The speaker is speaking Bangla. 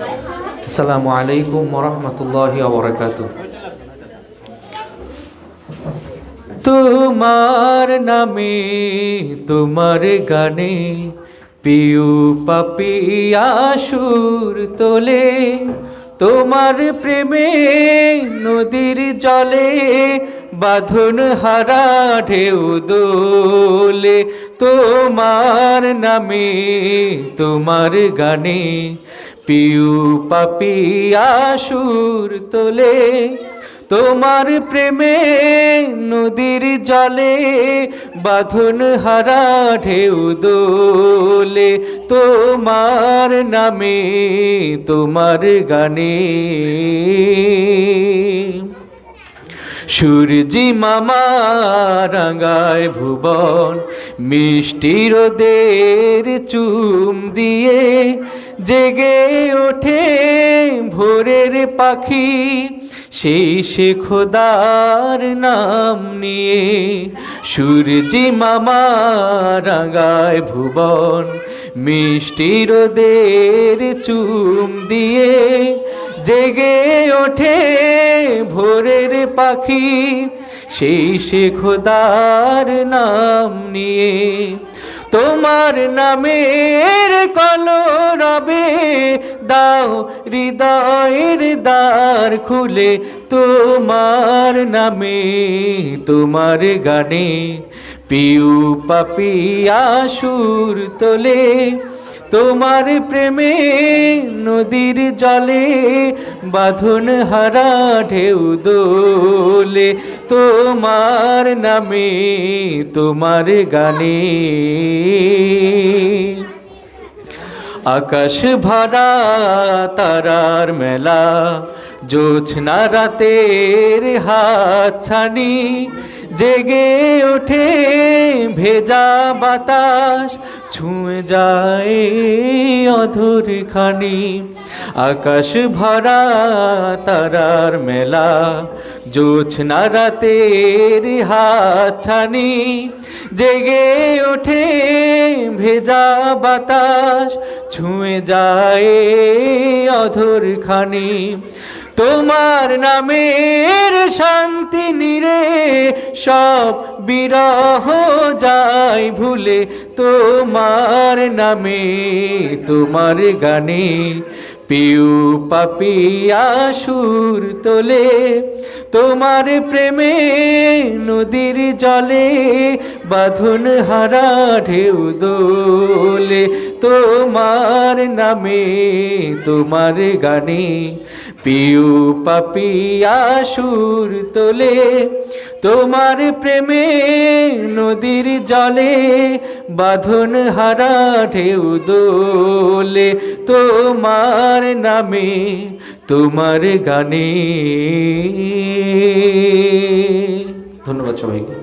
আসসালামু আলাইকুম ওরহমতুল্লাহ বরকাত তোমার নামে তোমার গানে পিউ পাপিয়া সুর তোলে, তোমার প্রেমে নদীর জলে বাঁধন হারা ঢেউ দোলে, তোমার নামে তোমার গানে পিউ পাপিয়া সুর তোলে, তোমার প্রেমে নদীর জলে বাঁধন হারা ঢেউ দোলে, তোমার নামে তোমার গানে। সূর্যি মামা রাঙায় ভুবন মিষ্টি রোদের চুম দিয়ে জেগে ওঠে ভোরের পাখি। সেই সে খোদার নাম নিয়ে সূর্যি মামা রাঙায় ভুবন মিষ্টি রোদের চুম দিয়ে জেগে ওঠে ভোরের পাখি, সেই সে খোদার নাম নিয়ে। তোমার নামের কলরবে দাও হৃদয়ের দ্বার খুলে তোমার নামে। তোমার গানে পিউ পাপিয়া সুর তোলে তোমার প্রেমে নদীর জলে বাঁধন হারা ঢেউ দোলে, তোমার নামে তোমার গানে। আকাশ ভরা তারার মেলা জোছনা রাতের হাত ছানি জেগে ওঠে ভেজা বাতাস ছুঁয়ে যায় অধুর খানি। আকাশ ভরা তারার মেলা জোছনা রাতের হাত ছানি জেগে ওঠে ভেজা বাতাস, ছুঁয়ে যায় অধুর খানি। তোমার নামের শান্তি নিরে সব বিরহ যায় ভুলে তোমার নামে, তোমার গানে পিউ পাপিয়া সুর তোলে, তোমার প্রেমে নদীর জলে বাঁধন হারা ঢেউ দোলে, তোমার নামে তোমার গানে পিউ পাপিয়া সুর তোলে, তোমার প্রেমে নদীর জলে বাঁধন হারা ঢেউ দোলে, তোমার নামে তোমার গানে। ধন্যবাদ সবাইকে।